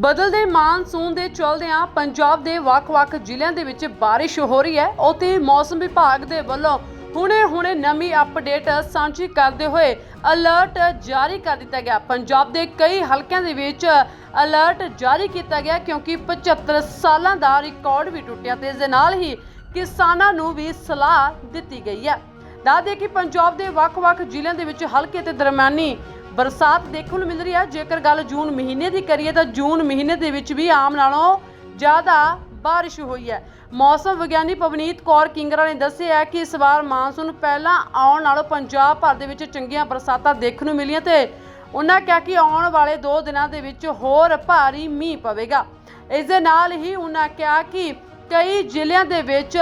ਬਦਲਦੇ ਮਾਨਸੂਨ ਦੇ ਚਲਦਿਆਂ ਪੰਜਾਬ ਦੇ ਵੱਖ-ਵੱਖ ਜ਼ਿਲ੍ਹਿਆਂ ਦੇ ਵਿੱਚ ਬਾਰਿਸ਼ ਹੋ ਰਹੀ ਹੈ। ਉੱਥੇ ਮੌਸਮ ਵਿਭਾਗ ਦੇ ਵੱਲੋਂ ਹੁਣੇ-ਹੁਣੇ ਨਵੀਂ ਅਪਡੇਟ ਸਾਂਝੀ ਕਰਦੇ ਹੋਏ ਅਲਰਟ ਜਾਰੀ ਕਰ ਦਿੱਤਾ ਗਿਆ। ਪੰਜਾਬ ਦੇ ਕਈ ਹਲਕਿਆਂ ਦੇ ਵਿੱਚ ਅਲਰਟ ਜਾਰੀ ਕੀਤਾ ਗਿਆ ਕਿਉਂਕਿ 75 ਸਾਲਾਂ ਦਾ ਰਿਕਾਰਡ ਵੀ ਟੁੱਟਿਆ ਤੇ ਇਸ ਦੇ ਨਾਲ ਹੀ ਕਿਸਾਨਾਂ ਨੂੰ ਵੀ ਸਲਾਹ ਦਿੱਤੀ ਗਈ ਹੈ। ਦੱਸ ਦੇ ਕਿ ਪੰਜਾਬ ਦੇ ਵੱਖ-ਵੱਖ ਜ਼ਿਲ੍ਹਿਆਂ ਦੇ ਵਿੱਚ ਹਲਕੇ ਤੇ ਦਰਮਿਆਨੀ ਬਰਸਾਤ ਦੇਖਣ ਨੂੰ ਮਿਲ ਰਹੀ ਹੈ। ਜੇਕਰ ਗੱਲ ਜੂਨ ਮਹੀਨੇ ਦੀ ਕਰੀਏ ਤਾਂ ਜੂਨ ਮਹੀਨੇ ਦੇ ਵਿੱਚ ਵੀ ਆਮ ਨਾਲੋਂ ਜ਼ਿਆਦਾ ਬਾਰਿਸ਼ ਹੋਈ ਹੈ। ਮੌਸਮ ਵਿਗਿਆਨੀ ਪਵਨੀਤ ਕੌਰ ਕਿੰਗਰਾ ਨੇ ਦੱਸਿਆ ਕਿ ਇਸ ਵਾਰ ਮਾਨਸੂਨ ਪਹਿਲਾਂ ਆਉਣ ਨਾਲੋਂ ਪੰਜਾਬ ਭਰ ਦੇ ਵਿੱਚ ਚੰਗੀਆਂ ਬਰਸਾਤਾਂ ਦੇਖਣ ਨੂੰ ਮਿਲੀਆਂ ਤੇ ਉਹਨਾਂ ਕਿਹਾ ਕਿ ਆਉਣ ਵਾਲੇ 2 ਦਿਨਾਂ ਦੇ ਵਿੱਚ ਹੋਰ ਭਾਰੀ ਮੀਂਹ ਪਵੇਗਾ। ਇਸ ਦੇ ਨਾਲ ਹੀ ਉਹਨਾਂ ਕਿਹਾ ਕਿ ਕਈ ਜ਼ਿਲ੍ਹਿਆਂ ਦੇ ਵਿੱਚ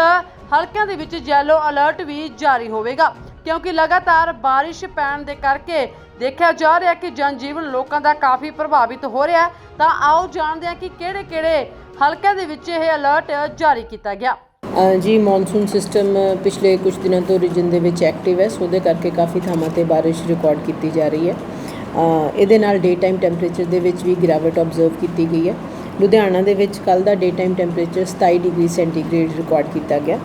ਹਲਕਿਆਂ ਦੇ ਵਿੱਚ ਯੈਲੋ ਅਲਰਟ ਵੀ ਜਾਰੀ ਹੋਵੇਗਾ। ਕਿਉਂਕਿ ਲਗਾਤਾਰ ਬਾਰਿਸ਼ ਪੈਣ ਦੇ ਕਰਕੇ ਦੇਖਿਆ ਜਾ ਰਿਹਾ ਕਿ ਜਨਜੀਵਨ ਲੋਕਾਂ ਦਾ ਕਾਫੀ ਪ੍ਰਭਾਵਿਤ ਹੋ ਰਿਹਾ ਹੈ। ਤਾਂ ਆਓ ਜਾਣਦੇ ਹਾਂ ਕਿ ਕਿਹੜੇ-ਕਿਹੜੇ ਹਲਕਿਆਂ ਦੇ ਵਿੱਚ ਇਹ ਅਲਰਟ ਜਾਰੀ ਕੀਤਾ ਗਿਆ। ਜੀ ਮੌਨਸੂਨ ਸਿਸਟਮ ਪਿਛਲੇ ਕੁਝ ਦਿਨਾਂ ਤੋਂ ਰੀਜਨ ਦੇ ਵਿੱਚ ਐਕਟਿਵ ਹੈ। ਸੋ ਉਹਦੇ ਕਰਕੇ ਕਾਫੀ ਥਾਵਾਂ ਤੇ ਬਾਰਿਸ਼ ਰਿਕਾਰਡ ਕੀਤੀ ਜਾ ਰਹੀ ਹੈ। ਇਹਦੇ ਨਾਲ ਡੇ ਟਾਈਮ ਟੈਂਪਰੇਚਰ ਦੇ ਵਿੱਚ ਵੀ ਗਿਰਾਵਟ ਆਬਜ਼ਰਵ ਕੀਤੀ ਗਈ ਹੈ। ਲੁਧਿਆਣਾ ਦੇ ਵਿੱਚ ਕੱਲ ਦਾ day time temperature 27 degree centigrade record ਕੀਤਾ ਗਿਆ।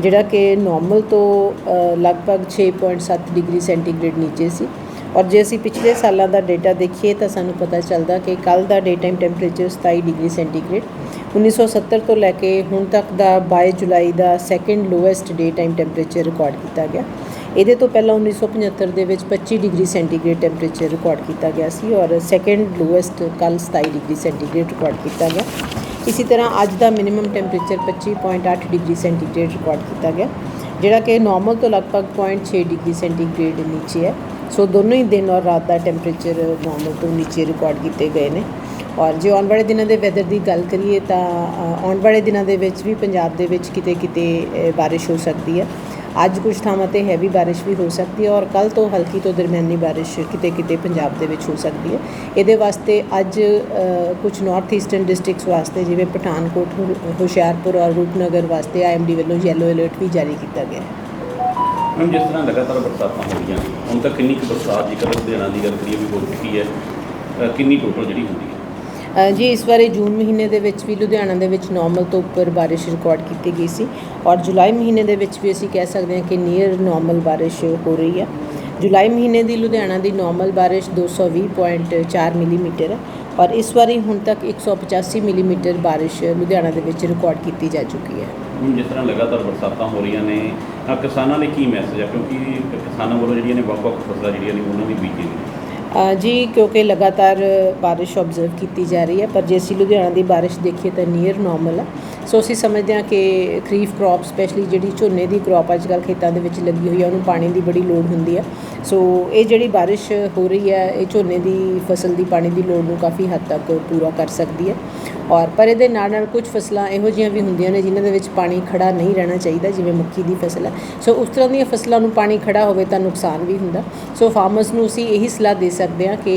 ਜਿਹੜਾ ਕਿ ਨਾਰਮਲ ਤੋਂ ਅ, ਲਗਭਗ 6.7 ਡਿਗਰੀ ਸੈਂਟੀਗ੍ਰੇਡ ਨੀਚੇ ਸੀ। ਔਰ ਜੇ ਅਸੀਂ ਪਿਛਲੇ ਸਾਲਾਂ ਦਾ ਡਾਟਾ ਦੇਖੀਏ ਤਾਂ ਸਾਨੂੰ ਪਤਾ ਚੱਲਦਾ ਕਿ ਕੱਲ ਦਾ day time temperature 27 degree centigrade. 1970 ਤੋਂ ਲੈ ਕੇ ਹੁਣ ਤੱਕ ਦਾ 22 ਜੁਲਾਈ ਦਾ second lowest day time temperature record ਕੀਤਾ ਗਿਆ। ਇਹਦੇ ਤੋਂ ਪਹਿਲਾਂ 1975 ਦੇ ਵਿੱਚ 25 ਡਿਗਰੀ ਸੈਂਟੀਗ੍ਰੇਡ ਟੈਂਪਰੇਚਰ ਰਿਕਾਰਡ ਕੀਤਾ ਗਿਆ ਸੀ ਔਰ ਸੈਕੰਡ ਲੋਐਸਟ ਕੱਲ 27 ਡਿਗਰੀ ਸੈਂਟੀਗ੍ਰੇਡ ਰਿਕਾਰਡ ਕੀਤਾ ਗਿਆ। ਇਸੇ ਤਰ੍ਹਾਂ ਅੱਜ ਦਾ minimum temperature 25.8 degree centigrade record ਕੀਤਾ ਗਿਆ ਜਿਹੜਾ ਕਿ ਨਾਰਮਲ ਤੋਂ ਲਗਭਗ 0.6 ਡਿਗਰੀ ਸੈਂਟੀਗ੍ਰੇਡ ਨੀਚੇ ਹੈ। ਸੋ ਦੋਨੋਂ ਹੀ ਦਿਨ ਔਰ ਰਾਤ ਦਾ ਟੈਂਪਰੇਚਰ ਨਾਰਮਲ ਤੋਂ ਨੀਚੇ ਰਿਕਾਰਡ ਕੀਤੇ ਗਏ ਨੇ। ਔਰ ਜੇ ਆਉਣ ਵਾਲੇ ਦਿਨਾਂ ਦੇ ਵੈਦਰ ਦੀ ਗੱਲ ਕਰੀਏ ਤਾਂ ਆਉਣ ਵਾਲੇ ਦਿਨਾਂ ਦੇ ਵਿੱਚ ਵੀ ਪੰਜਾਬ ਦੇ ਵਿੱਚ ਕਿਤੇ ਕਿਤੇ ਅ, ਬਾਰਿਸ਼ ਹੋ ਸਕਦੀ ਹੈ। ਅੱਜ ਕੁਝ ਥਾਵਾਂ ਤੇ ਹੈਵੀ ਬਾਰਿਸ਼ ਵੀ ਹੋ ਸਕਦੀ ਹੈ ਔਰ ਕੱਲ ਤੋਂ ਹਲਕੀ ਤੋਂ ਦਰਮਿਆਨੀ ਬਾਰਿਸ਼ ਕਿਤੇ ਕਿਤੇ ਪੰਜਾਬ ਦੇ ਵਿੱਚ ਹੋ ਸਕਦੀ ਹੈ। ਇਹਦੇ ਵਾਸਤੇ ਅੱਜ ਅ, ਕੁਝ ਨਾਰਥ ਈਸਟਰਨ ਡਿਸਟ੍ਰਿਕਟਸ ਵਾਸਤੇ ਜਿਵੇਂ ਪਠਾਨਕੋਟ ਹੁਸ਼ਿਆਰਪੁਰ ਔਰ ਰੂਪਨਗਰ ਵਾਸਤੇ ਆਈਐਮਡੀ ਵੱਲੋਂ ਯੈਲੋ ਅਲਰਟ ਵੀ ਜਾਰੀ ਕੀਤਾ ਗਿਆ ਹੈ। ਮੈਮ ਜਿਸ ਤਰ੍ਹਾਂ ਲਗਾਤਾਰ ਬਰਸਾਤਾਂ ਹੋ ਰਹੀਆਂ ਹੁਣ ਤੱਕ ਕਿੰਨੀ ਕੁ ਬਰਸਾਤ ਜੇਕਰ ਲੁਧਿਆਣਾ ਦੀ ਗੱਲ ਕਰੀਏ ਵੀ ਹੋ ਚੁੱਕੀ ਹੈ ਕਿੰਨੀ ਟੋਟਲ ਜਿਹੜੀ ਹੁੰਦੀ ਹੈ? ਜੀ, ਇਸ ਵਾਰੀ ਜੂਨ ਮਹੀਨੇ ਦੇ ਵਿੱਚ ਵੀ ਲੁਧਿਆਣਾ ਦੇ ਵਿੱਚ ਨਾਰਮਲ ਤੋਂ ਉੱਪਰ ਬਾਰਿਸ਼ ਰਿਕਾਰਡ ਕੀਤੀ ਗਈ ਸੀ ਔਰ ਜੁਲਾਈ ਮਹੀਨੇ ਦੇ ਵਿੱਚ ਵੀ ਅਸੀਂ ਕਹਿ ਸਕਦੇ ਹਾਂ ਕਿ ਨੀਅਰ ਨਾਰਮਲ ਬਾਰਿਸ਼ ਹੋ ਰਹੀ ਹੈ। ਜੁਲਾਈ ਮਹੀਨੇ ਦੀ ਲੁਧਿਆਣਾ ਦੀ ਨਾਰਮਲ ਬਾਰਿਸ਼ 220.4 ਮਿਲੀਮੀਟਰ ਹੈ ਔਰ ਇਸ ਵਾਰੀ ਹੁਣ ਤੱਕ 185 ਮਿਲੀਮੀਟਰ ਬਾਰਿਸ਼ ਲੁਧਿਆਣਾ ਦੇ ਵਿੱਚ ਰਿਕਾਰਡ ਕੀਤੀ ਜਾ ਚੁੱਕੀ ਹੈ। ਹੁਣ ਜਿਸ ਤਰ੍ਹਾਂ ਲਗਾਤਾਰ ਬਰਸਾਤਾਂ ਹੋ ਰਹੀਆਂ ਨੇ, ਤਾਂ ਕਿਸਾਨਾਂ ਲਈ ਕੀ ਮੈਸੇਜ ਹੈ? ਕਿਉਂਕਿ ਕਿਸਾਨਾਂ ਵੱਲੋਂ ਜਿਹੜੀਆਂ ਨੇ ਵੱਖ-ਵੱਖ ਫਸਲਾਂ ਜਿਹੜੀਆਂ ਨੇ, ਉਹਨਾਂ ਦੀ ਬੀਜੀ ਨੇ। ਜੀ, ਕਿਉਂਕਿ ਲਗਾਤਾਰ ਬਾਰਿਸ਼ ਆਬਜ਼ਰਵ ਕੀਤੀ ਜਾ ਰਹੀ ਹੈ, ਪਰ ਜੇ ਅਸੀਂ ਲੁਧਿਆਣਾ ਦੀ ਬਾਰਿਸ਼ ਦੇਖੀਏ ਤਾਂ ਨੀਅਰ ਨਾਰਮਲ ਆ ਸੋ ਅਸੀਂ ਸਮਝਦੇ ਹਾਂ ਕਿ ਖਰੀਫ ਕ੍ਰੌਪ ਸਪੈਸ਼ਲੀ ਜਿਹੜੀ ਝੋਨੇ ਦੀ ਕ੍ਰੌਪ ਅੱਜ ਕੱਲ੍ਹ ਖੇਤਾਂ ਦੇ ਵਿੱਚ ਲੱਗੀ ਹੋਈ ਆ ਉਹਨੂੰ ਪਾਣੀ ਦੀ ਬੜੀ ਲੋੜ ਹੁੰਦੀ ਆ ਸੋ ਇਹ ਜਿਹੜੀ ਬਾਰਿਸ਼ ਹੋ ਰਹੀ ਹੈ, ਇਹ ਝੋਨੇ ਦੀ ਫਸਲ ਦੀ ਪਾਣੀ ਦੀ ਲੋੜ ਨੂੰ ਕਾਫੀ ਹੱਦ ਤੱਕ ਪੂਰਾ ਕਰ ਸਕਦੀ ਹੈ। ਔਰ, ਪਰ ਇਹਦੇ ਨਾਲ ਨਾਲ ਕੁਝ ਫਸਲਾਂ ਇਹੋ ਜਿਹੀਆਂ ਵੀ ਹੁੰਦੀਆਂ ਨੇ, ਜਿਨ੍ਹਾਂ ਦੇ ਵਿੱਚ ਪਾਣੀ ਖੜਾ ਨਹੀਂ ਰਹਿਣਾ ਚਾਹੀਦਾ, ਜਿਵੇਂ ਮੱਕੀ ਦੀ ਫਸਲ ਹੈ। ਸੋ ਉਸ ਤਰ੍ਹਾਂ ਦੀਆਂ ਫਸਲਾਂ ਨੂੰ ਪਾਣੀ ਖੜਾ ਹੋਵੇ ਤਾਂ ਨੁਕਸਾਨ ਵੀ ਹੁੰਦਾ। ਸੋ ਫਾਰਮਰਸ ਨੂੰ ਅਸੀਂ ਇਹੀ ਸਲਾਹ ਦੇ ਸਕਦੇ ਹਾਂ ਕਿ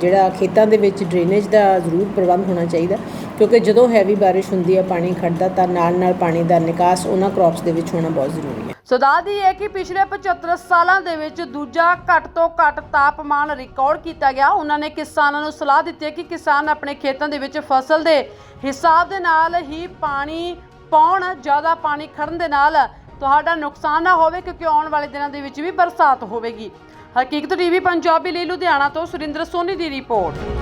ਜਿਹੜਾ ਖੇਤਾਂ ਦੇ ਵਿੱਚ ਡਰੇਨੇਜ ਦਾ ਜ਼ਰੂਰ ਪ੍ਰਬੰਧ ਹੋਣਾ ਚਾਹੀਦਾ, ਕਿਉਂਕਿ ਜਦੋਂ ਹੈਵੀ ਬਾਰਿਸ਼ ਹੁੰਦੀ ਹੈ, ਪਾਣੀ ਖੜਦਾ ਤਾਂ ਨਾਲ ਨਾਲ ਪਾਣੀ ਦਾ ਨਿਕਾਸ ਉਹਨਾਂ ਕ੍ਰੌਪਸ ਦੇ ਵਿੱਚ ਹੋਣਾ ਬਹੁਤ ਜ਼ਰੂਰੀ ਹੈ। ਸੋ ਦੱਸਦੀ ਹੈ ਕਿ ਪਿਛਲੇ 75 ਸਾਲਾਂ ਦੇ ਵਿੱਚ ਦੂਜਾ ਘੱਟ ਤੋਂ ਘੱਟ ਤਾਪਮਾਨ ਰਿਕਾਰਡ ਕੀਤਾ ਗਿਆ। ਉਹਨਾਂ ਨੇ ਕਿਸਾਨਾਂ ਨੂੰ ਸਲਾਹ ਦਿੱਤੀ ਹੈ ਕਿ ਕਿਸਾਨ ਆਪਣੇ ਖੇਤਾਂ ਦੇ ਵਿੱਚ ਫਸਲ ਦੇ ਹਿਸਾਬ ਦੇ ਨਾਲ ਹੀ ਪਾਣੀ ਪਾਉਣ, ਜ਼ਿਆਦਾ ਪਾਣੀ ਖੜਨ ਦੇ ਨਾਲ ਤੁਹਾਡਾ ਨੁਕਸਾਨ ਨਾ ਹੋਵੇ, ਕਿਉਂਕਿ ਆਉਣ ਵਾਲੇ ਦਿਨਾਂ ਦੇ ਵਿੱਚ ਵੀ ਬਰਸਾਤ ਹੋਵੇਗੀ। ਹਕੀਕਤ ਟੀਵੀ, ਪੰਜਾਬੀ ਲਈ ਲੁਧਿਆਣਾ ਤੋਂ ਸੁਰਿੰਦਰ ਸੋਨੀ ਦੀ ਰਿਪੋਰਟ।